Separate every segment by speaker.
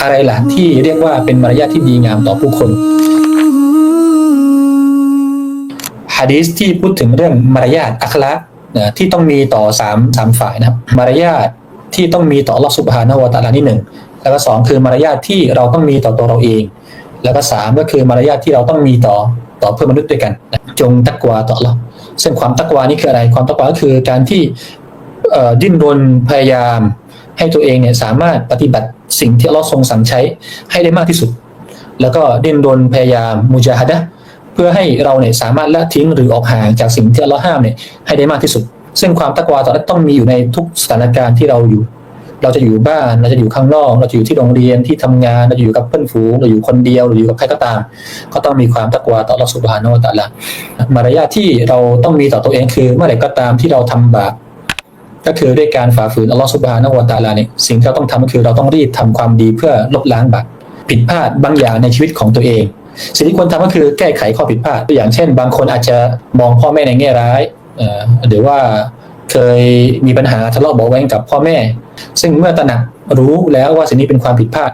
Speaker 1: อะไรล่ะที่เรียกว่าเป็นมารยาทที่ดีงามต่อผู้คนฮะดีสที่พูดถึงเรื่องมารยาทอัคละนะที่ต้องมีต่อสามสามฝ่ายนะครับมารยาทที่ต้องมีต่อลอสุบฮานะฮูวตาลานี่หนึ่งแล้วก็สองคือมารยาทที่เราต้องมีต่อตัวเราเอง แล้วก็สามก็คือมารยาทที่เราต้องมีต่อต่อเพื่อนมนุษย์ด้วยกันนะจงตักวาต่อเราซึ่งความตักวานี่คืออะไร ความตักวาก็คือการที่ดิ้นรนพยายาม ให้ตัวเองเนี่ยสามารถปฏิบัติสิ่งที่เลอฮ์ทรงสั่งใช้ให้ได้มากที่สุด แล้วก็ดิ้นรนพยายามมุจาฮดะเพื่อให้เราเนี่ยสามารถละทิ้งหรือออกห่างจากสิ่งที่เลอฮ์ห้ามเนี่ยให้ได้มากที่สุด ซึ่งความตักวาต่อนั้นต้องมีอยู่ในทุกสถานการณ์ที่เราอยู่ เราจะอยู่บ้านเราจะอยู่ข้างนอก เราจะอยู่ที่โรงเรียนที่ทำงาน เราจะอยู่กับเพื่อนฝูงเราอยู่คนเดียวเราอยู่กับใครก็ตาม ก็ต้องมีความตักวาต่อรัสุบฮานะฮูวะตะลามารยาทที่เราต้องมีต่อตัวเองคือเมื่อไหร่ก็ตามที่เราทำบาป ก็คือด้วยการฝ่าฝืนอัลลอฮฺสุบฮานะวะตาลาเนี่ยสิ่งที่เราต้องทำก็คือเราต้องรีบทำความดีเพื่อลบล้างบาปผิดพลาดบางอย่างในชีวิตของตัวเอง สิ่งที่ควรทำก็คือแก้ไขข้อผิดพลาดตัวอย่างเช่น บางคนอาจจะมองพ่อแม่ในแง่ร้ายหรือว่าเคยมีปัญหาทะเลาะเบาะแว้งกับพ่อแม่ ซึ่งเมื่อตระหนักรู้แล้วว่าสิ่งนี้เป็นความผิดพลาด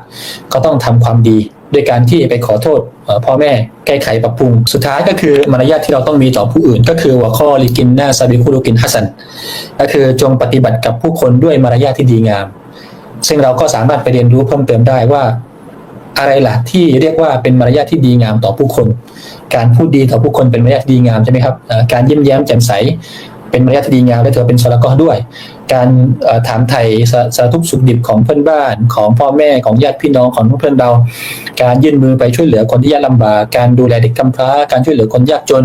Speaker 1: ก็ต้องทำความดี ด้วยการที่ไปขอโทษพ่อแม่แก้ไขปรับปรุง สุดท้ายก็คือมารยาทที่เราต้องมีต่อผู้อื่น ก็คือว่าข้อลิกินนาซาบิคุรุกินฮัสันก็คือจงปฏิบัติกับผู้คนด้วยมารยาทที่ดีงาม ซึ่งเราก็สามารถไปเรียนรู้เพิ่มเติมได้ว่าอะไรล่ะที่เรียกว่าเป็นมารยาทที่ดีงามต่อผู้คน การพูดดีต่อผู้คนเป็นมารยาทดีงามใช่ไหมครับ การยิ้มแย้มแจ่มใส เป็นมารยาทที่ดีงามและถือเป็นสละกอด้วย การถามไถ่สาสารทุกสุขดิบของเพื่อนบ้านของพ่อแม่ของญาติพี่น้องของเพื่อนเรา การยื่นมือไปช่วยเหลือคนที่ยากลำบากการดูแลเด็กกำพร้า การช่วยเหลือคนยากจน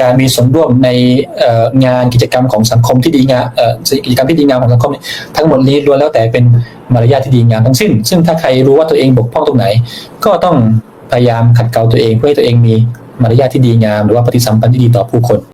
Speaker 1: การมีส่วนร่วมในงานกิจกรรมของสังคมที่ดีงามกิจกรรมที่ดีงามของสังคมทั้งหมดนี้ล้วนแล้วแต่เป็นมารยาทที่ดีงามทั้งสิ้น ซึ่งถ้าใครรู้ว่าตัวเองบกพร่องตรงไหน ก็ต้องพยายามขัดเกลาตัวเองเพื่อให้ตัวเองมีมารยาทที่ดีงาม หรือว่าปฏิสัมพันธ์ที่ดีต่อผู้คน